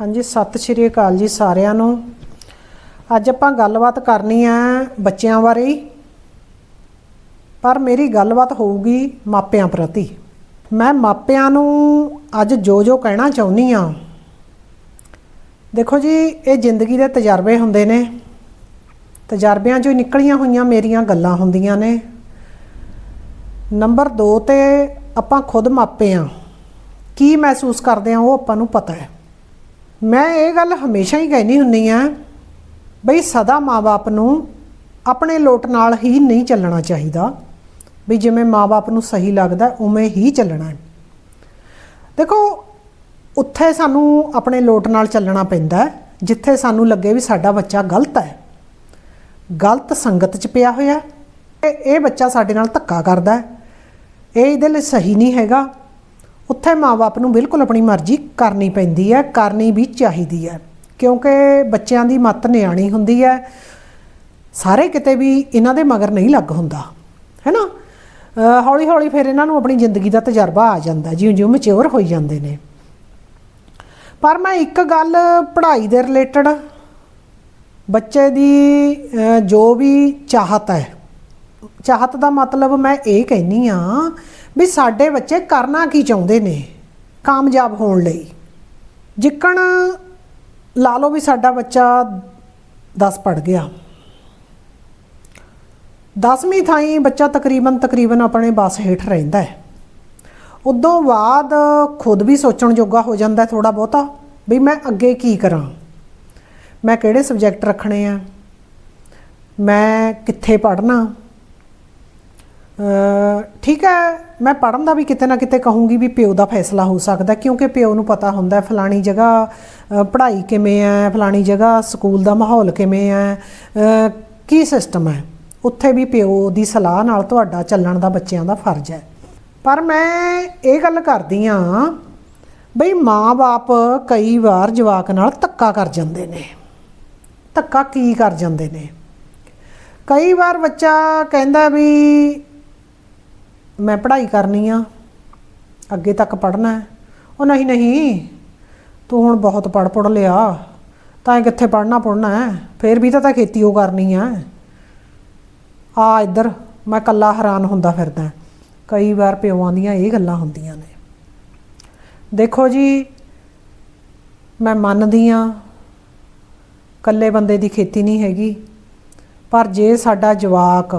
ਹਾਂਜੀ, ਸਤਿ ਸ਼੍ਰੀ ਅਕਾਲ ਜੀ ਸਾਰਿਆਂ ਨੂੰ। ਅੱਜ ਆਪਾਂ ਗੱਲਬਾਤ ਕਰਨੀ ਆ ਬੱਚਿਆਂ ਬਾਰੇ। ਪਰ ਮੇਰੀ ਗੱਲਬਾਤ ਹੋਊਗੀ ਮਾਪਿਆਂ ਪ੍ਰਤੀ। ਮੈਂ ਮਾਪਿਆਂ ਨੂੰ ਅੱਜ ਜੋ ਜੋ ਕਹਿਣਾ ਚਾਹੁੰਦੀ ਆ। ਦੇਖੋ ਜੀ, ਇਹ ਜ਼ਿੰਦਗੀ ਦੇ ਤਜਰਬੇ ਹੁੰਦੇ ਨੇ। ਤਜਰਬਿਆਂ ਚੋਂ ਨਿਕਲੀਆਂ ਹੋਈਆਂ ਮੇਰੀਆਂ ਗੱਲਾਂ ਹੁੰਦੀਆਂ ਨੇ। ਨੰਬਰ 2 ਤੇ ਆਪਾਂ ਖੁਦ ਮਾਪੇ ਆ। ਕੀ ਮਹਿਸੂਸ ਕਰਦੇ ਆ ਉਹ ਆਪਾਂ ਨੂੰ ਪਤਾ ਹੈ। ਮੈਂ ਇਹ ਗੱਲ ਹਮੇਸ਼ਾ ਹੀ ਕਹਿੰਦੀ ਹੁੰਨੀ ਆ ਬਈ ਸਦਾ ਮਾਪੇ ਨੂੰ ਆਪਣੇ ਲੋਟ ਨਾਲ ਹੀ ਨਹੀਂ ਚੱਲਣਾ ਚਾਹੀਦਾ। ਵੀ ਜਿਵੇਂ ਮਾਪੇ ਨੂੰ ਸਹੀ ਲੱਗਦਾ, ਉਵੇਂ ਹੀ ਚੱਲਣਾ ਦੇਖੋ, ਉੱਥੇ ਸਾਨੂੰ ਆਪਣੇ ਲੋਟ ਨਾਲ ਚੱਲਣਾ ਪੈਂਦਾ ਜਿੱਥੇ ਸਾਨੂੰ ਲੱਗੇ ਵੀ ਸਾਡਾ ਬੱਚਾ ਗਲਤ ਹੈ। ਗਲਤ ਸੰਗਤ 'ਚ ਪਿਆ ਹੋਇਆ ਇਹ ਇਹ ਬੱਚਾ ਸਾਡੇ ਨਾਲ ਧੱਕਾ ਕਰਦਾ ਇਹ ਇਹਦੇ ਲਈ ਸਹੀ ਨਹੀਂ ਹੈਗਾ। ਉੱਥੇ ਮਾਪੇ ਨੂੰ ਬਿਲਕੁਲ ਆਪਣੀ ਮਰਜ਼ੀ ਕਰਨੀ ਪੈਂਦੀ ਹੈ, ਕਰਨੀ ਵੀ ਚਾਹੀਦੀ ਹੈ। ਕਿਉਂਕਿ ਬੱਚਿਆਂ ਦੀ ਮੱਤ ਨਿਆਣੀ ਹੁੰਦੀ ਹੈ। ਸਾਰੇ ਕਿਤੇ ਵੀ ਇਹਨਾਂ ਦੇ ਮਗਰ ਨਹੀਂ ਲੱਗ ਹੁੰਦਾ, ਹੈਨਾ? ਹੌਲੀ ਹੌਲੀ ਫਿਰ ਇਹਨਾਂ ਨੂੰ ਆਪਣੀ ਜ਼ਿੰਦਗੀ ਦਾ ਤਜਰਬਾ ਆ ਜਾਂਦਾ ਜਿਉਂ ਜਿਉਂ ਮੈਚੁਰ ਹੋਈ ਜਾਂਦੇ ਨੇ। ਪਰ ਮੈਂ ਇੱਕ ਗੱਲ ਪੜ੍ਹਾਈ ਦੇ ਰਿਲੇਟਡ ਬੱਚੇ ਦੀ ਜੋ ਵੀ ਚਾਹਤ ਹੈ, ਚਾਹਤ ਦਾ ਮਤਲਬ ਮੈਂ ਇਹ ਕਹਿਨੀ ਆ ਵੀ ਸਾਡੇ ਬੱਚੇ ਕਰਨਾ ਕੀ ਚਾਹੁੰਦੇ ਨੇ, ਕਾਮਯਾਬ ਹੋਣ ਲਈ। ਜਿੱਕਣ ਲਾ ਲਓ ਵੀ ਸਾਡਾ ਬੱਚਾ 10 ਪੜ ਗਿਆ। 10ਵੀਂ ਥਾਈਂ ਬੱਚਾ ਤਕਰੀਬਨ ਤਕਰੀਬਨ ਆਪਣੇ ਬਸ ਹੇਠ ਰਹਿੰਦਾ ਹੈ। ਉਦੋਂ ਬਾਅਦ ਖੁਦ ਵੀ ਸੋਚਣ ਜੋਗਾ ਹੋ ਜਾਂਦਾ ਥੋੜਾ ਬਹੁਤਾ ਵੀ ਮੈਂ ਅੱਗੇ ਕੀ ਕਰਾਂ। ਮੈਂ ਕਿਹੜੇ ਸਬਜੈਕਟ ਰੱਖਣੇ ਆ? ਮੈਂ ਕਿੱਥੇ ਪੜ੍ਹਨਾ? ਠੀਕ ਹੈ, ਮੈਂ ਪੜਨ ਦਾ ਵੀ ਕਿਤੇ ਨਾ ਕਿਤੇ ਕਹੂੰਗੀ ਵੀ ਪਿਓ ਦਾ ਫੈਸਲਾ ਹੋ ਸਕਦਾ ਕਿਉਂਕਿ ਪਿਓ ਨੂੰ ਪਤਾ ਹੁੰਦਾ ਫਲਾਣੀ ਜਗ੍ਹਾ ਪੜ੍ਹਾਈ ਕਿਵੇਂ ਹੈ, ਫਲਾਣੀ ਜਗ੍ਹਾ, ਸਕੂਲ ਦਾ ਮਾਹੌਲ ਕਿਵੇਂ ਹੈ ਕੀ ਸਿਸਟਮ ਹੈ। ਉੱਥੇ ਵੀ ਪਿਓ ਦੀ ਸਲਾਹ ਨਾਲ ਤੁਹਾਡਾ ਚੱਲਣ ਦਾ ਬੱਚਿਆਂ ਦਾ ਫਰਜ਼ ਹੈ। ਪਰ ਮੈਂ ਇਹ ਗੱਲ ਕਰਦੀ ਆ ਬਈ ਮਾਂ-ਬਾਪ ਕਈ ਵਾਰ ਜਵਾਕ ਨਾਲ ਧੱਕਾ ਕਰ ਜਾਂਦੇ ਨੇ। ਧੱਕਾ ਕੀ ਕਰ ਜਾਂਦੇ ਨੇ? ਕਈ ਵਾਰ ਬੱਚਾ ਕਹਿੰਦਾ ਵੀ ਮੈਂ ਪੜ੍ਹਾਈ ਕਰਨੀ ਆ, ਅੱਗੇ ਤੱਕ ਪੜ੍ਹਨਾ ਹੈ। ਉਹ ਨਹੀਂ ਨਹੀਂ, ਤੂੰ ਹੁਣ ਬਹੁਤ ਪੜ੍ਹ ਪੜ ਲਿਆ, ਤਾਂ ਕਿੱਥੇ ਪੜ੍ਹਨਾ ਪੜ੍ਹਨਾ ਹੈ? ਫੇਰ ਵੀ ਤਾਂ ਤਾਂ ਖੇਤੀ ਉਹ ਕਰਨੀ ਆ ਆ ਇੱਧਰ, ਮੈਂ ਕੱਲਾ ਹੈਰਾਨ ਹੁੰਦਾ ਫਿਰਦਾ ਕਈ ਵਾਰ ਪਿਓਾਂ ਦੀਆਂ ਇਹ ਗੱਲਾਂ ਹੁੰਦੀਆਂ ਨੇ। ਦੇਖੋ ਜੀ, ਮੈਂ ਮੰਨਦੀ ਆ ਕੱਲੇ ਬੰਦੇ ਦੀ ਖੇਤੀ ਨਹੀਂ ਹੈਗੀ, ਪਰ ਜੇ ਸਾਡਾ ਜਵਾਕ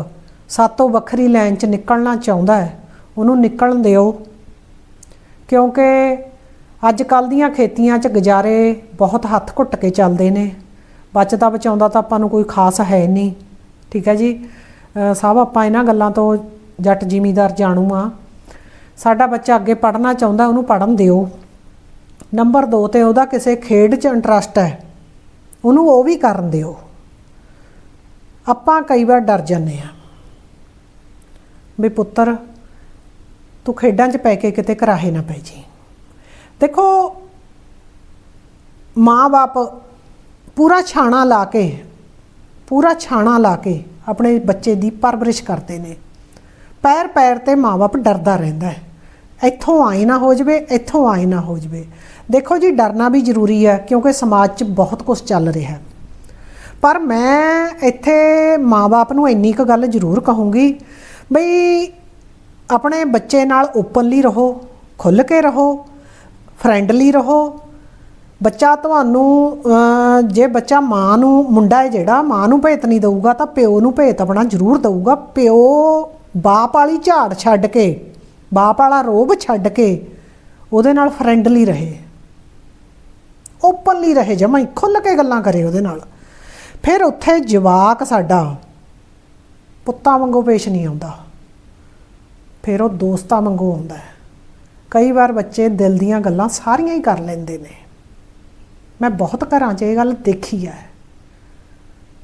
ਸਾਤੋਂ ਵੱਖਰੀ ਲਾਈਨ 'ਚ ਨਿਕਲਣਾ ਚਾਹੁੰਦਾ ਹੈ। ਉਹਨੂੰ ਨਿਕਲਣ ਦਿਓ। ਕਿਉਂਕਿ ਅੱਜ ਕੱਲ ਦੀਆਂ ਖੇਤੀਆਂ 'ਚ ਗੁਜ਼ਾਰੇ ਬਹੁਤ ਹੱਥ ਘੁੱਟ ਕੇ ਚੱਲਦੇ ਨੇ। ਬਚਦਾ ਬਚਾਉਂਦਾ ਤਾਂ ਆਪਾਂ ਨੂੰ ਕੋਈ ਖਾਸ ਹੈ ਨਹੀਂ। ਠੀਕ ਹੈ ਜੀ? ਸਭ ਆਪਾਂ ਇਹਨਾਂ ਗੱਲਾਂ ਤੋਂ ਜੱਟ ਜ਼ਿਮੀਦਾਰ ਜਾਣੂ ਆ ਸਾਡਾ ਬੱਚਾ ਅੱਗੇ ਪੜ੍ਹਨਾ ਚਾਹੁੰਦਾ ਉਹਨੂੰ ਪੜ੍ਹਨ ਦਿਓ। ਨੰਬਰ 2 ਤੇ ਉਹਦਾ ਕਿਸੇ ਖੇਡ 'ਚ ਇੰਟਰਸਟ ਹੈ, ਉਹਨੂੰ ਉਹ ਵੀ ਕਰਨ ਦਿਓ। ਆਪਾਂ ਕਈ ਵਾਰ ਡਰ ਜਾਂਦੇ ਆ ਵੀ ਪੁੱਤਰ, ਤੂੰ ਖੇਡਾਂ 'ਚ ਪੈ ਕੇ ਕਿਤੇ ਕਰਾਹੇ ਨਾ ਪੈ ਜੀ। ਦੇਖੋ, ਮਾਂ-ਬਾਪ ਪੂਰਾ ਛਾਣਾ ਲਾ ਕੇ, ਪੂਰਾ ਛਾਣਾ ਲਾ ਕੇ ਆਪਣੇ ਬੱਚੇ ਦੀ ਪਰਵਰਿਸ਼ ਕਰਦੇ ਨੇ। ਪੈਰ ਪੈਰ ਤੇ ਮਾਂ-ਬਾਪ ਡਰਦਾ ਰਹਿੰਦਾ ਹੈ। ਇੱਥੋਂ ਆਈ ਨਾ ਹੋ ਜਵੇ, ਇੱਥੋਂ ਆਈ ਨਾ ਹੋ ਜਵੇ। ਦੇਖੋ ਜੀ, ਡਰਨਾ ਵੀ ਜ਼ਰੂਰੀ ਹੈ ਕਿਉਂਕਿ ਸਮਾਜ 'ਚ ਬਹੁਤ ਕੁਝ ਚੱਲ ਰਿਹਾ ਹੈ। ਪਰ ਮੈਂ ਇੱਥੇ ਮਾਂ ਬਾਪ ਨੂੰ ਇੰਨੀ ਕੁ ਗੱਲ ਜ਼ਰੂਰ ਕਹੂੰਗੀ ਬਈ ਆਪਣੇ ਬੱਚੇ ਨਾਲ ਓਪਨਲੀ ਰਹੋ, ਖੁੱਲ੍ਹ ਕੇ ਰਹੋ, ਫਰੈਂਡਲੀ ਰਹੋ। ਬੱਚਾ ਤੁਹਾਨੂੰ ਜੇ ਬੱਚਾ ਮਾਂ ਨੂੰ, ਮੁੰਡਾ ਹੈ ਜਿਹੜਾ, ਮਾਂ ਨੂੰ ਭੇਤ ਨਹੀਂ ਦਊਗਾ ਤਾਂ ਪਿਓ ਨੂੰ ਭੇਤ ਆਪਣਾ ਜ਼ਰੂਰ ਦਊਗਾ। ਪਿਓ ਬਾਪ ਵਾਲੀ ਝਾੜ ਛੱਡ ਕੇ, ਬਾਪ ਵਾਲਾ ਰੋਬ ਛੱਡ ਕੇ ਉਹਦੇ ਨਾਲ ਫਰੈਂਡਲੀ ਰਹੇ। ਓਪਨਲੀ ਰਹੇ, ਜਮਾਂ ਹੀ ਖੁੱਲ੍ਹ ਕੇ ਗੱਲਾਂ ਕਰੇ ਉਹਦੇ ਨਾਲ। ਫਿਰ ਉੱਥੇ ਜਵਾਕ ਸਾਡਾ ਪੁੱਤਾਂ ਵਾਂਗੂ ਪੇਸ਼ ਨਹੀਂ ਆਉਂਦਾ। ਫਿਰ ਉਹ ਦੋਸਤਾਂ ਵਾਂਗੂ ਆਉਂਦਾ ਹੈ। ਕਈ ਵਾਰ ਬੱਚੇ ਦਿਲ ਦੀਆਂ ਗੱਲਾਂ ਸਾਰੀਆਂ ਹੀ ਕਰ ਲੈਂਦੇ ਨੇ। ਮੈਂ ਬਹੁਤ ਘਰਾਂ 'ਚ ਇਹ ਗੱਲ ਦੇਖੀ ਹੈ।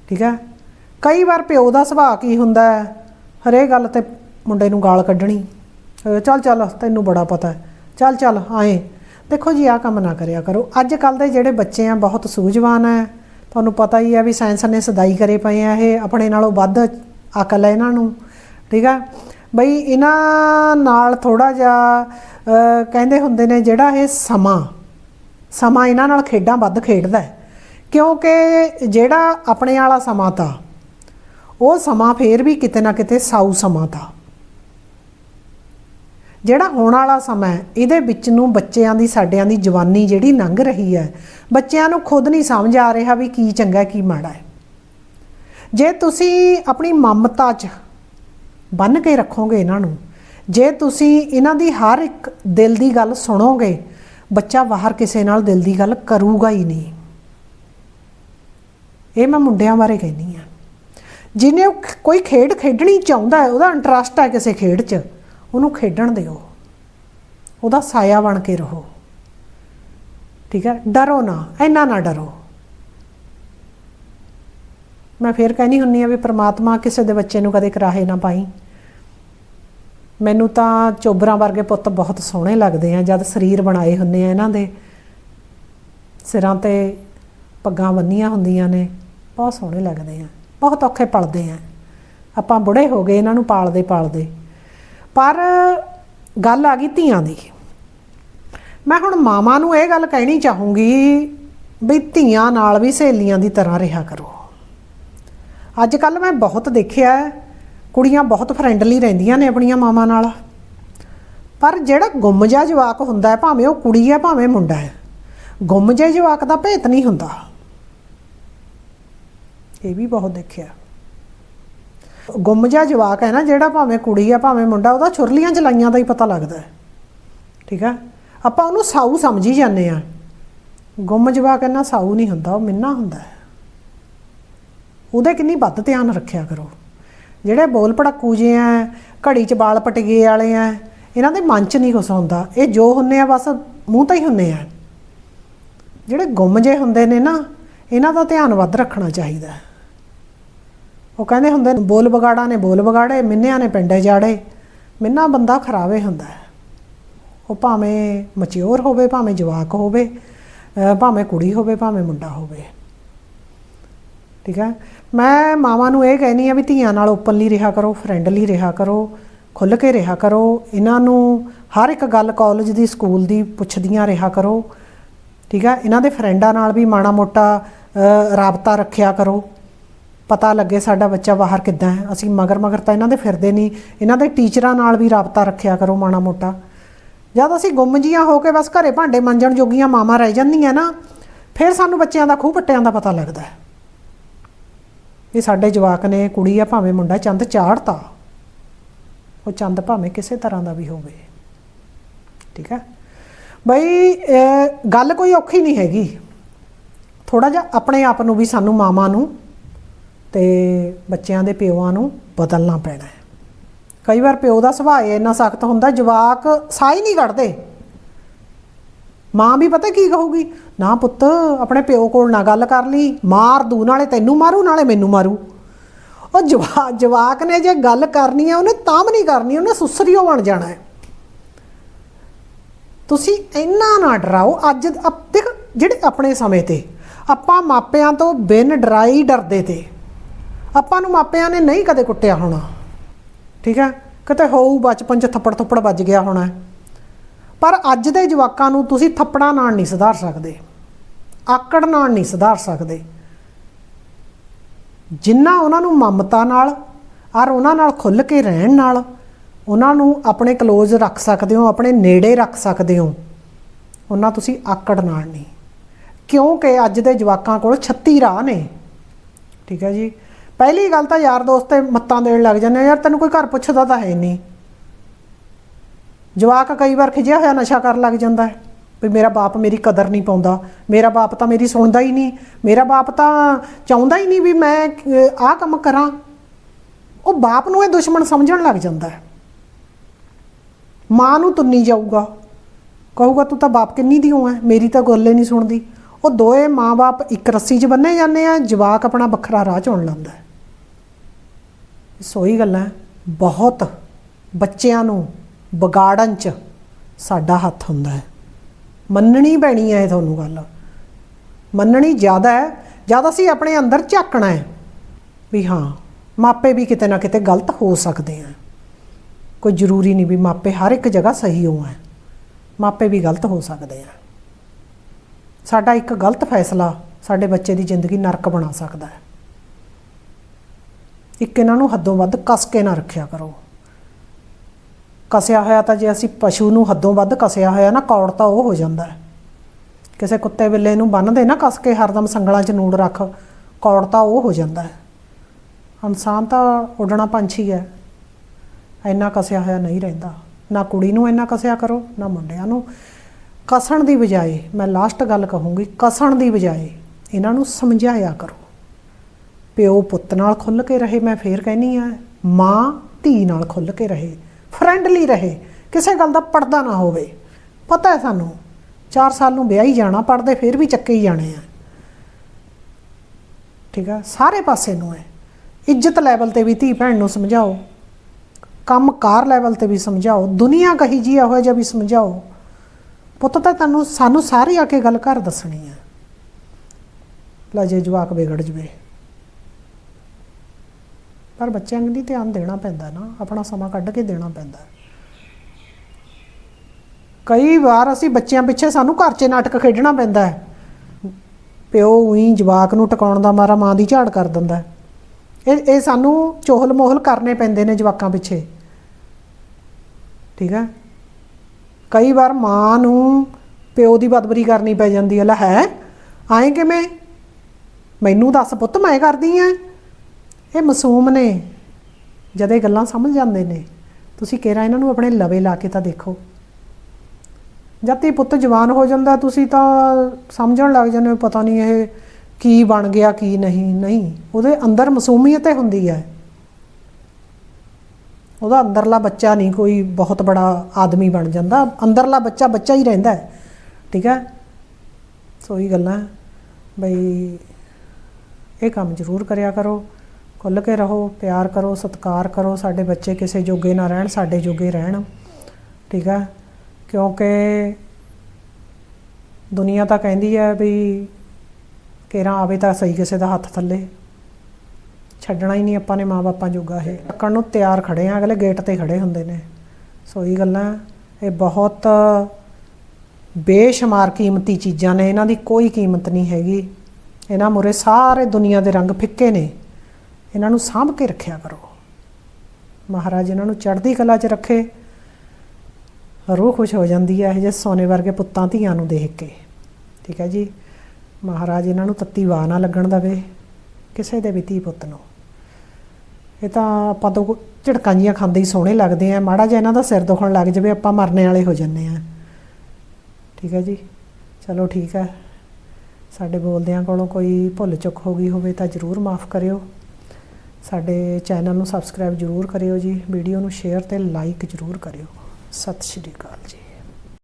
ਠੀਕ ਹੈ? ਕਈ ਵਾਰ ਪਿਓ ਦਾ ਸੁਭਾਅ ਕੀ ਹੁੰਦਾ ਹੈ? ਹਰੇਕ ਗੱਲ ਤੇ ਮੁੰਡੇ ਨੂੰ ਗਾਲ ਕੱਢਣੀ। ਚੱਲ ਚੱਲ, ਤੈਨੂੰ ਬੜਾ ਪਤਾ ਹੈ। ਚੱਲ ਚੱਲ, ਆਏ। ਦੇਖੋ ਜੀ, ਆਹ ਕੰਮ ਨਾ ਕਰਿਆ ਕਰੋ। ਅੱਜ ਕੱਲ ਦੇ ਜਿਹੜੇ ਬੱਚੇ ਆ, ਬਹੁਤ ਸੂਝਵਾਨ ਹੈ। ਤੁਹਾਨੂੰ ਪਤਾ ਹੀ ਹੈ ਵੀ ਸਾਇੰਸ ਨੇ ਸਦਾਈ ਕਰੇ ਪਏ ਆ ਇਹ। ਆਪਣੇ ਨਾਲੋਂ ਵੱਧ ਅਕਲ ਹੈ ਇਹਨਾਂ ਨੂੰ, ਠੀਕ ਹੈ ਬਈ ਇਹਨਾਂ ਨਾਲ ਥੋੜਾ ਜਿਹਾ ਕਹਿੰਦੇ ਹੁੰਦੇ ਨੇ ਜਿਹੜਾ ਇਹ ਸਮਾਂ ਸਮਾਂ ਇਹਨਾਂ ਨਾਲ ਖੇਡਾਂ ਵੱਧ ਖੇਡਦਾ ਹੈ। ਕਿਉਂਕਿ ਜਿਹੜਾ ਆਪਣੇ ਵਾਲਾ ਸਮਾਂ ਤਾਂ, ਉਹ ਸਮਾਂ ਫੇਰ ਵੀ ਕਿਤੇ ਨਾ ਕਿਤੇ ਸਾਊ ਸਮਾਂ ਤਾਂ। ਜਿਹੜਾ ਹੋਣ ਵਾਲਾ ਸਮਾਂ ਇਹਦੇ ਵਿੱਚ ਨੂੰ ਬੱਚਿਆਂ ਦੀ, ਸਾਡਿਆਂ ਦੀ ਜਵਾਨੀ ਜਿਹੜੀ ਲੰਘ ਰਹੀ ਹੈ, ਬੱਚਿਆਂ ਨੂੰ ਖੁਦ ਨਹੀਂ ਸਮਝ ਆ ਰਿਹਾ ਵੀ ਕੀ ਚੰਗਾ, ਕੀ ਮਾੜਾ ਹੈ। ਜੇ ਤੁਸੀਂ ਆਪਣੀ ਮਮਤਾ 'ਚ ਬੰਨ ਕੇ ਰੱਖੋਗੇ ਇਹਨਾਂ ਨੂੰ, ਜੇ ਤੁਸੀਂ ਇਹਨਾਂ ਦੀ ਹਰ ਇੱਕ ਦਿਲ ਦੀ ਗੱਲ ਸੁਣੋਗੇ, ਬੱਚਾ ਬਾਹਰ ਕਿਸੇ ਨਾਲ ਦਿਲ ਦੀ ਗੱਲ ਕਰੂਗਾ ਹੀ ਨਹੀਂ। ਇਹ ਮੈਂ ਮੁੰਡਿਆਂ ਬਾਰੇ ਕਹਿੰਦੀ ਆ ਜਿਹਨੇ ਉਹ ਕੋਈ ਖੇਡ ਖੇਡਣੀ ਚਾਹੁੰਦਾ ਹੈ, ਉਹਦਾ ਇੰਟਰਸਟ ਹੈ ਕਿਸੇ ਖੇਡ 'ਚ, ਉਹਨੂੰ ਖੇਡਣ ਦਿਓ। ਉਹਦਾ ਸਾਇਆ ਬਣ ਕੇ ਰਹੋ। ਠੀਕ ਹੈ? ਡਰੋ ਨਾ, ਇੰਨਾ ਨਾ ਡਰੋ। ਮੈਂ ਫੇਰ ਕਹਿੰਦੀ ਹੁੰਨੀ ਆ ਵੀ ਪ੍ਰਮਾਤਮਾ ਕਿਸੇ ਦੇ ਬੱਚੇ ਨੂੰ ਕਦੇ ਕਰਾਹੇ ਨਾ ਪਾਈ। ਮੈਨੂੰ ਤਾਂ ਚੋਬਰਾਂ ਵਰਗੇ ਪੁੱਤ ਬਹੁਤ ਸੋਹਣੇ ਲੱਗਦੇ ਆ, ਜਦ ਸਰੀਰ ਬਣਾਏ ਹੁੰਦੇ ਆ ਇਹਨਾਂ ਦੇ। ਸਿਰਾਂ ਤੇ ਪੱਗਾਂ ਬੰਨੀਆਂ ਹੁੰਦੀਆਂ ਨੇ, ਬਹੁਤ ਸੋਹਣੇ ਲੱਗਦੇ ਆ, ਬਹੁਤ ਔਖੇ ਪਲਦੇ ਆ। ਆਪਾਂ ਬੁੜੇ ਹੋ ਗਏ, ਇਹਨਾਂ ਨੂੰ ਪਾਲਦੇ ਪਾਲਦੇ। ਪਰ ਗੱਲ ਆ ਗਈ ਧੀਆਂ ਦੀ। ਮੈਂ ਹੁਣ ਮਾਵਾਂ ਨੂੰ ਇਹ ਗੱਲ ਕਹਿਣੀ ਚਾਹੂੰਗੀ ਵੀ ਧੀਆਂ ਨਾਲ ਵੀ ਸਹੇਲੀਆਂ ਦੀ ਤਰ੍ਹਾਂ ਰਿਹਾ ਕਰੋ। ਅੱਜ ਕੱਲ ਮੈਂ ਬਹੁਤ ਦੇਖਿਆ ਕੁੜੀਆਂ ਬਹੁਤ ਫਰੈਂਡਲੀ ਰਹਿੰਦੀਆਂ ਨੇ ਆਪਣੀਆਂ ਮਾਵਾਂ ਨਾਲ। ਪਰ ਜਿਹੜਾ ਗੁੰਮ ਜਿਹਾ ਜਵਾਕ ਹੁੰਦਾ ਹੈ, ਭਾਵੇਂ ਉਹ ਕੁੜੀ ਹੈ, ਭਾਵੇਂ ਮੁੰਡਾ ਹੈ ਗੁੰਮ ਜਿਹੇ ਜਵਾਕ ਦਾ ਭੇਤ ਨਹੀਂ ਹੁੰਦਾ। ਇਹ ਵੀ ਬਹੁਤ ਦੇਖਿਆ। ਗੁੰਮ ਜਿਹਾ ਜਵਾਕ ਹੈ ਨਾ, ਜਿਹੜਾ ਭਾਵੇਂ ਕੁੜੀ ਹੈ, ਭਾਵੇਂ ਮੁੰਡਾ, ਉਹਦਾ ਛੁਰਲੀਆਂ ਚਲਾਈਆਂ ਦਾ ਹੀ ਪਤਾ ਲੱਗਦਾ ਹੈ। ਠੀਕ ਹੈ? ਆਪਾਂ ਉਹਨੂੰ ਸਾਊ ਸਮਝੀ ਜਾਂਦੇ ਆ ਗੁੰਮ ਜਵਾਕ ਇੰਨਾ ਸਾਊ ਨਹੀਂ ਹੁੰਦਾ, ਉਹ ਮਿੰਨਾ ਹੁੰਦਾ ਹੈ। ਉਹਦੇ ਕਿੰਨੀ ਵੱਧ ਧਿਆਨ ਰੱਖਿਆ ਕਰੋ। ਜਿਹੜੇ ਬੋਲ ਪੜਾਕੂ ਜੇ ਆ, ਘੜੀ 'ਚ ਬਾਲ ਪਟਗੇ ਵਾਲੇ ਆ, ਇਹਨਾਂ ਦੇ ਮਨ 'ਚ ਨਹੀਂ ਕੁਛ ਹੁੰਦਾ। ਇਹ ਜੋ ਹੁੰਨੇ ਆ, ਬਸ ਮੂੰਹ ਤਾਂ ਹੀ ਹੁੰਨੇ ਆ। ਜਿਹੜੇ ਗੁੰਮ ਜੇ ਹੁੰਦੇ ਨੇ ਨਾ, ਇਹਨਾਂ ਦਾ ਧਿਆਨ ਵੱਧ ਰੱਖਣਾ ਚਾਹੀਦਾ ਉਹ ਕਹਿੰਦੇ ਹੁੰਦੇ ਨੇ, ਬੋਲ ਬਗਾੜਾ ਨੇ ਬੋਲ ਬਗਾੜੇ ਮਿੰਨਿਆਂ ਨੇ ਪਿੰਡੇ ਜਾੜੇ। ਮਿੰਨਾ ਬੰਦਾ ਖਰਾਵੇ ਹੁੰਦਾ ਉਹ ਭਾਵੇਂ ਮਚਿਓਰ ਹੋਵੇ, ਭਾਵੇਂ ਜਵਾਕ ਹੋਵੇ ਭਾਵੇਂ ਕੁੜੀ ਹੋਵੇ, ਭਾਵੇਂ ਮੁੰਡਾ ਹੋਵੇ। ਠੀਕ ਹੈ। ਮੈਂ ਮਾਵਾਂ ਨੂੰ ਇਹ ਕਹਿਨੀ ਆ ਵੀ ਧੀਆਂ ਨਾਲ ਓਪਨਲੀ ਰਿਹਾ ਕਰੋ ਫਰੈਂਡਲੀ ਰਿਹਾ ਕਰੋ, ਖੁੱਲ੍ਹ ਕੇ ਰਿਹਾ ਕਰੋ। ਇਹਨਾਂ ਨੂੰ ਹਰ ਇੱਕ ਗੱਲ ਕਾਲਜ ਦੀ ਸਕੂਲ ਦੀ ਪੁੱਛਦੀਆਂ ਰਿਹਾ ਕਰੋ। ਠੀਕ ਹੈ। ਇਹਨਾਂ ਦੇ ਫਰੈਂਡਾਂ ਨਾਲ ਵੀ ਮਾੜਾ ਮੋਟਾ ਰਾਬਤਾ ਰੱਖਿਆ ਕਰੋ। ਪਤਾ ਲੱਗੇ ਸਾਡਾ ਬੱਚਾ ਬਾਹਰ ਕਿੱਦਾਂ ਹੈ। ਅਸੀਂ ਮਗਰ ਮਗਰ ਤਾਂ ਇਹਨਾਂ ਦੇ ਫਿਰਦੇ ਨਹੀਂ। ਇਹਨਾਂ ਦੇ ਟੀਚਰਾਂ ਨਾਲ ਵੀ ਰਾਬਤਾ ਰੱਖਿਆ ਕਰੋ ਮਾੜਾ ਮੋਟਾ। ਜਦ ਅਸੀਂ ਗੁੰਮ ਜੀਆਂ ਹੋ ਕੇ ਬਸ ਘਰੇ ਭਾਂਡੇ ਮਾਂਜਣ ਜੋਗੀਆਂ ਮਾਵਾਂ ਰਹਿ ਜਾਂਦੀਆਂ ਨਾ, ਫਿਰ ਸਾਨੂੰ ਬੱਚਿਆਂ ਦਾ ਖੂਹ ਪੱਟਿਆਂ ਦਾ ਪਤਾ ਲੱਗਦਾ ਹੈ। ਵੀ ਸਾਡੇ ਜਵਾਕ ਨੇ, ਕੁੜੀ ਆ, ਭਾਵੇਂ ਮੁੰਡਾ ਚੰਦ ਚਾੜਤਾ। ਉਹ ਚੰਦ ਭਾਵੇਂ ਕਿਸੇ ਤਰ੍ਹਾਂ ਦਾ ਵੀ ਹੋਵੇ। ਠੀਕ ਹੈ? ਬਈ ਗੱਲ ਕੋਈ ਔਖੀ ਨਹੀਂ ਹੈਗੀ। ਥੋੜਾ ਜਿਹਾ ਆਪਣੇ ਆਪ ਨੂੰ ਵੀ ਸਾਨੂੰ ਮਾਵਾਂ ਨੂੰ ਤੇ ਬੱਚਿਆਂ ਦੇ ਪਿਓਾਂ ਨੂੰ ਬਦਲਣਾ ਪੈਣਾ ਹੈ। ਕਈ ਵਾਰ ਪਿਓ ਦਾ ਸੁਭਾਅ ਇੰਨਾ ਸਖਤ ਹੁੰਦਾ, ਜਵਾਕ ਸਾਹ ਹੀ ਨਹੀਂ ਕੱਢਦੇ। ਮਾਂ ਵੀ ਪਤਾ ਕੀ ਕਹੂਗੀ? ਨਾ ਪੁੱਤ, ਆਪਣੇ ਪਿਓ ਕੋਲ ਨਾ ਗੱਲ ਕਰ ਲਈ। ਮਾਰ ਦੂ, ਨਾਲੇ ਤੈਨੂੰ ਮਾਰੂ, ਨਾਲੇ ਮੈਨੂੰ ਮਾਰੂ। ਉਹ ਜਵਾ, ਜਵਾਕ ਨੇ ਜੇ ਗੱਲ ਕਰਨੀ ਹੈ ਉਹਨੇ ਤਾਂ ਵੀ ਨਹੀਂ ਕਰਨੀ, ਉਹਨੇ ਸੁਸਰੀਓ ਬਣ ਜਾਣਾ ਹੈ। ਤੁਸੀਂ ਇੰਨਾ ਨਾ ਡਰਾਓ, ਅੱਜ ਅਪ- ਦੇਖ, ਜਿਹੜੇ ਆਪਣੇ ਸਮੇਂ ਤੇ ਆਪਾਂ ਮਾਪਿਆਂ ਤੋਂ ਬਿਨ ਡਰਾਈ ਡਰਦੇ ਤੇ, ਆਪਾਂ ਨੂੰ ਮਾਪਿਆਂ ਨੇ ਨਹੀਂ ਕਦੇ ਕੁੱਟਿਆ ਹੋਣਾ। ਠੀਕ ਹੈ? ਕਿਤੇ ਹੋਊ, ਬਚਪਨ ਚ ਥੱਪੜ ਥੱਪੜ ਵੱਜ ਗਿਆ ਹੋਣਾ। ਪਰ ਅੱਜ ਦੇ ਜਵਾਕਾਂ ਨੂੰ ਤੁਸੀਂ ਥੱਪੜਾਂ ਨਾਲ ਨਹੀਂ ਸੁਧਾਰ ਸਕਦੇ, ਆਕੜ ਨਾਲ ਨਹੀਂ ਸੁਧਾਰ ਸਕਦੇ। ਜਿੰਨਾ ਉਹਨਾਂ ਨੂੰ ਮਮਤਾ ਨਾਲ ਔਰ ਉਹਨਾਂ ਨਾਲ ਖੁੱਲ੍ਹ ਕੇ ਰਹਿਣ ਨਾਲ ਉਹਨਾਂ ਨੂੰ ਆਪਣੇ ਕਲੋਜ਼ ਰੱਖ ਸਕਦੇ ਹੋ, ਆਪਣੇ ਨੇੜੇ ਰੱਖ ਸਕਦੇ ਹੋ, ਉਹਨਾਂ ਤੁਸੀਂ ਆਕੜ ਨਾਲ ਨਹੀਂ। ਕਿਉਂਕਿ ਅੱਜ ਦੇ ਜਵਾਕਾਂ ਕੋਲ 36 ਰਾਹ ਨੇ। ਠੀਕ ਹੈ ਜੀ? ਪਹਿਲੀ ਗੱਲ ਤਾਂ ਯਾਰ ਦੋਸਤ ਤੇ ਮੱਤਾਂ ਦੇਣ ਲੱਗ ਜਾਂਦੇ ਯਾਰ ਤੈਨੂੰ ਕੋਈ ਘਰ ਪੁੱਛਦਾ ਤਾਂ ਹੈ ਨਹੀਂ। ਜਵਾਕ ਕਈ ਵਾਰ ਖਿਜਿਆ ਹੋਇਆ ਨਸ਼ਾ ਕਰਨ ਲੱਗ ਜਾਂਦਾ ਹੈ। ਵੀ ਮੇਰਾ ਬਾਪ ਮੇਰੀ ਕਦਰ ਨਹੀਂ ਪਾਉਂਦਾ, ਮੇਰਾ ਬਾਪ ਤਾਂ ਮੇਰੀ ਸੁਣਦਾ ਹੀ ਨਹੀਂ, ਮੇਰਾ ਬਾਪ ਤਾਂ ਚਾਹੁੰਦਾ ਹੀ ਨਹੀਂ ਵੀ ਮੈਂ ਆਹ ਕੰਮ ਕਰਾਂ। ਉਹ ਬਾਪ ਨੂੰ ਇਹ ਦੁਸ਼ਮਣ ਸਮਝਣ ਲੱਗ ਜਾਂਦਾ ਹੈ। ਮਾਂ ਨੂੰ ਤੁੰਨੀ ਜਾਊਗਾ। ਕਹੂਗਾ, ਤੂੰ ਤਾਂ ਬਾਪ ਕਿੰਨੀ ਦੀ ਹੋ ਹੈ ਮੇਰੀ ਤਾਂ ਗੱਲ ਹੀ ਨਹੀਂ ਸੁਣਦੀ। ਉਹ ਦੋਏ ਮਾਂ-ਬਾਪ ਇੱਕ ਰੱਸੀ 'ਚ ਬੰਨੇ ਜਾਂਦੇ ਆ, ਜਵਾਕ ਆਪਣਾ ਵੱਖਰਾ ਰਾਹ ਚੁਣ ਲੈਂਦਾ ਹੈ। ਸੋਈ ਗੱਲਾਂ ਬਹੁਤ ਬੱਚਿਆਂ ਨੂੰ ਵਿਗਾੜਨ 'ਚ ਸਾਡਾ ਹੱਥ ਹੁੰਦਾ ਹੈ। ਮੰਨਣੀ ਪੈਣੀ ਹੈ ਇਹ ਤੁਹਾਨੂੰ ਗੱਲ। ਮੰਨਣੀ ਜ਼ਿਆਦਾ ਹੈ ਜਦ ਅਸੀਂ ਆਪਣੇ ਅੰਦਰ ਝਾਕਣਾ ਹੈ ਵੀ ਹਾਂ, ਮਾਪੇ ਵੀ ਕਿਤੇ ਨਾ ਕਿਤੇ ਗਲਤ ਹੋ ਸਕਦੇ ਆ। ਕੋਈ ਜ਼ਰੂਰੀ ਨਹੀਂ ਵੀ ਮਾਪੇ ਹਰ ਇੱਕ ਜਗ੍ਹਾ ਸਹੀ ਹੋਣ। ਮਾਪੇ ਵੀ ਗਲਤ ਹੋ ਸਕਦੇ ਆ। ਸਾਡਾ ਇੱਕ ਗਲਤ ਫੈਸਲਾ ਸਾਡੇ ਬੱਚੇ ਦੀ ਜ਼ਿੰਦਗੀ ਨਰਕ ਬਣਾ ਸਕਦਾ ਹੈ। ਇੱਕ ਇਹਨਾਂ ਨੂੰ ਹੱਦੋਂ ਵੱਧ ਕਸ ਕੇ ਨਾ ਰੱਖਿਆ ਕਰੋ। ਕਸਿਆ ਹੋਇਆ ਤਾਂ ਜੇ ਅਸੀਂ ਪਸ਼ੂ ਨੂੰ ਹੱਦੋਂ ਵੱਧ ਕਸਿਆ ਹੋਇਆ ਨਾ ਕੌੜ ਤਾਂ ਉਹ ਹੋ ਜਾਂਦਾ ਹੈ। ਕਿਸੇ ਕੁੱਤੇ ਬਿੱਲੇ ਨੂੰ ਬੰਨ੍ਹਦੇ ਨਾ ਕਸ ਕੇ ਹਰਦਮ ਸੰਗਲਾਂ 'ਚ ਨੂੜ ਰੱਖ, ਕੌੜ ਤਾਂ ਉਹ ਹੋ ਜਾਂਦਾ ਹੈ। ਇਨਸਾਨ ਤਾਂ ਉੱਡਣਾ ਪੰਛੀ ਹੈ। ਇੰਨਾ ਕਸਿਆ ਹੋਇਆ ਨਹੀਂ ਰਹਿੰਦਾ। ਨਾ ਕੁੜੀ ਨੂੰ ਇੰਨਾ ਕਸਿਆ ਕਰੋ, ਨਾ ਮੁੰਡਿਆਂ ਨੂੰ। ਕਸਣ ਦੀ ਬਜਾਏ, ਮੈਂ ਲਾਸਟ ਗੱਲ ਕਹੂੰਗੀ, ਕਸਣ ਦੀ ਬਜਾਏ ਇਹਨਾਂ ਨੂੰ ਸਮਝਾਇਆ ਕਰੋ। ਪਿਓ ਪੁੱਤ ਨਾਲ ਖੁੱਲ ਕੇ ਰਹੇ, ਮੈਂ ਫੇਰ ਕਹਿਨੀ ਆ ਮਾਂ ਧੀ ਨਾਲ ਖੁੱਲ ਕੇ ਰਹੇ। ਫਰੈਂਡਲੀ ਰਹੇ, ਕਿਸੇ ਗੱਲ ਦਾ ਪਰਦਾ ਨਾ ਹੋਵੇ। ਪਤਾ ਹੈ ਸਾਨੂੰ 4 ਸਾਲ ਨੂੰ ਵਿਆਹ ਹੀ ਜਾਣਾ ਪੜਦੇ ਫਿਰ ਵੀ ਚੱਕੇ ਹੀ ਜਾਣੇ ਆ। ਠੀਕ ਆ, ਸਾਰੇ ਪਾਸੇ ਨੂੰ ਹੈ। ਇੱਜ਼ਤ ਲੈਵਲ ਤੇ ਵੀ ਧੀ ਭੈਣ ਨੂੰ ਸਮਝਾਓ। ਕੰਮਕਾਰ ਲੈਵਲ ਤੇ ਵੀ ਸਮਝਾਓ। ਦੁਨੀਆ ਕਹੀ ਜੀ ਇਹੋ ਜਿਹਾ ਵੀ ਸਮਝਾਓ। ਪੁੱਤ ਤਾਂ ਤੁਹਾਨੂੰ ਸਾਨੂੰ ਸਾਰੇ ਆ ਕੇ ਗੱਲ ਕਰ ਦੱਸਣੀ ਹੈ ਲੈ ਜੇ ਜਵਾਕ ਵਿਗੜ ਜਵੇ। ਪਰ ਬੱਚਿਆਂ ਨੂੰ ਨਹੀਂ ਧਿਆਨ ਦੇਣਾ ਪੈਂਦਾ ਨਾ, ਆਪਣਾ ਸਮਾਂ ਕੱਢ ਕੇ ਦੇਣਾ ਪੈਂਦਾ। ਕਈ ਵਾਰ ਅਸੀਂ ਬੱਚਿਆਂ ਪਿੱਛੇ ਸਾਨੂੰ ਘਰ 'ਚ ਨਾਟਕ ਖੇਡਣਾ ਪੈਂਦਾ ਹੈ। ਪਿਓ ਉਹੀ ਜਵਾਕ ਨੂੰ ਟਿਕਾਉਣ ਦਾ ਮਾਰਾ ਮਾਂ ਦੀ ਝਾੜ ਕਰ ਦਿੰਦਾ ਇਹ ਇਹ ਸਾਨੂੰ ਚੋਹਲ ਮੋਹਲ ਕਰਨੇ ਪੈਂਦੇ ਨੇ ਜਵਾਕਾਂ ਪਿੱਛੇ। ਠੀਕ ਹੈ? ਕਈ ਵਾਰ ਮਾਂ ਨੂੰ ਪਿਓ ਦੀ ਬਦਬਰੀ ਕਰਨੀ ਪੈ ਜਾਂਦੀ ਹੈ। ਲੈ ਹੈ, ਆਏ ਕਿਵੇਂ? ਮੈਨੂੰ ਦੱਸ ਪੁੱਤ, ਮੈਂ ਕਰਦੀ ਆ ਇਹ ਮਾਸੂਮ ਨੇ। ਜਦ ਇਹ ਗੱਲਾਂ ਸਮਝ ਜਾਂਦੇ ਨੇ, ਤੁਸੀਂ ਕਿਹੜਾ ਇਹਨਾਂ ਨੂੰ ਆਪਣੇ ਲਵੇ ਲਾ ਕੇ ਤਾਂ ਦੇਖੋ। ਜਦ ਤੇ ਪੁੱਤ ਜਵਾਨ ਹੋ ਜਾਂਦਾ, ਤੁਸੀਂ ਤਾਂ ਸਮਝਣ ਲੱਗ ਜਾਂਦੇ ਹੋ, ਪਤਾ ਨਹੀਂ ਇਹ ਕੀ ਬਣ ਗਿਆ, ਕੀ ਨਹੀਂ। ਨਹੀਂ, ਉਹਦੇ ਅੰਦਰ ਮਾਸੂਮੀਅਤ ਹੀ ਹੁੰਦੀ ਹੈ। ਉਹਦਾ ਅੰਦਰਲਾ ਬੱਚਾ ਨਹੀਂ, ਕੋਈ ਬਹੁਤ ਬੜਾ ਆਦਮੀ ਬਣ ਜਾਂਦਾ। ਅੰਦਰਲਾ ਬੱਚਾ ਬੱਚਾ ਹੀ ਰਹਿੰਦਾ ਠੀਕ ਹੈ? ਸੋ ਇਹ ਗੱਲਾਂ, ਬਈ ਇਹ ਕੰਮ ਜ਼ਰੂਰ ਕਰਿਆ ਕਰੋ। ਖੁੱਲ੍ਹ ਕੇ ਰਹੋ, ਪਿਆਰ ਕਰੋ, ਸਤਿਕਾਰ ਕਰੋ, ਸਾਡੇ ਬੱਚੇ ਕਿਸੇ ਜੋਗੇ ਨਾ ਰਹਿਣ, ਸਾਡੇ ਜੋਗੇ ਰਹਿਣ। ਠੀਕ ਹੈ? ਕਿਉਂਕਿ ਦੁਨੀਆ ਤਾਂ ਕਹਿੰਦੀ ਹੈ ਵੀ ਕੇਰਾਂ ਆਵੇ ਤਾਂ ਸਹੀ ਕਿਸੇ ਦਾ ਹੱਥ ਥੱਲੇ। ਛੱਡਣਾ ਹੀ ਨਹੀਂ ਆਪਾਂ ਨੇ ਮਾਪਿਆਂ ਜੋਗਾ ਇਹ। ਟੱਕਣ ਨੂੰ ਤਿਆਰ ਖੜੇ ਆ, ਅਗਲੇ ਗੇਟ ਤੇ ਖੜੇ ਹੁੰਦੇ ਨੇ। ਸੋ ਇਹ ਗੱਲਾਂ, ਇਹ ਬਹੁਤ ਬੇਸ਼ੁਮਾਰ ਕੀਮਤੀ ਚੀਜ਼ਾਂ ਨੇ, ਇਹਨਾਂ ਦੀ ਕੋਈ ਕੀਮਤ ਨਹੀਂ ਹੈਗੀ। ਇਹਨਾਂ ਮੁਰੇ ਸਾਰੇ ਦੁਨੀਆ ਦੇ ਰੰਗ ਫਿੱਕੇ ਨੇ। ਇਹਨਾਂ ਨੂੰ ਸਾਂਭ ਕੇ ਰੱਖਿਆ ਕਰੋ। ਮਹਾਰਾਜ ਇਹਨਾਂ ਨੂੰ ਚੜ੍ਹਦੀ ਕਲਾ 'ਚ ਰੱਖੇ। ਰੂਹ ਖੁਸ਼ ਹੋ ਜਾਂਦੀ ਹੈ, ਇਹ ਜੇ ਸੋਨੇ ਵਰਗੇ ਪੁੱਤਾਂ ਧੀਆਂ ਨੂੰ ਦੇਖ ਕੇ। ਠੀਕ ਹੈ ਜੀ? ਮਹਾਰਾਜ ਇਹਨਾਂ ਨੂੰ ਤੱਤੀ ਵਾਹ ਨਾ ਲੱਗਣ ਦੇਵੇ, ਕਿਸੇ ਦੇ ਵੀ ਧੀ ਪੁੱਤ ਨੂੰ। ਇਹ ਤਾਂ ਆਪਾਂ ਤੋਂ ਝਟਕਾਂ ਜੀਆਂ ਖਾਂਦੇ ਹੀ ਸੋਹਣੇ ਲੱਗਦੇ ਆ। ਮਾੜਾ ਜਿਹਾ ਇਹਨਾਂ ਦਾ ਸਿਰ ਦੁਖਣ ਲੱਗ ਜਾਵੇ, ਆਪਾਂ ਮਰਨੇ ਵਾਲੇ ਹੋ ਜੰਨੇ ਆ। ਠੀਕ ਹੈ ਜੀ? ਚਲੋ ਠੀਕ ਹੈ। ਸਾਡੇ ਬੋਲਦਿਆਂ ਕੋਲੋਂ ਕੋਈ ਭੁੱਲ ਚੁੱਕ ਹੋ ਗਈ ਹੋਵੇ ਤਾਂ ਜਰੂਰ ਮਾਫ ਕਰਿਓ। ਸਾਡੇ ਚੈਨਲ ਨੂੰ ਸਬਸਕ੍ਰਾਈਬ ਜਰੂਰ ਕਰਿਓ ਜੀ, ਵੀਡੀਓ ਨੂੰ ਸ਼ੇਅਰ ਤੇ ਲਾਈਕ ਜਰੂਰ ਕਰਿਓ। ਸਤਿ ਸ਼੍ਰੀ ਅਕਾਲ ਜੀ।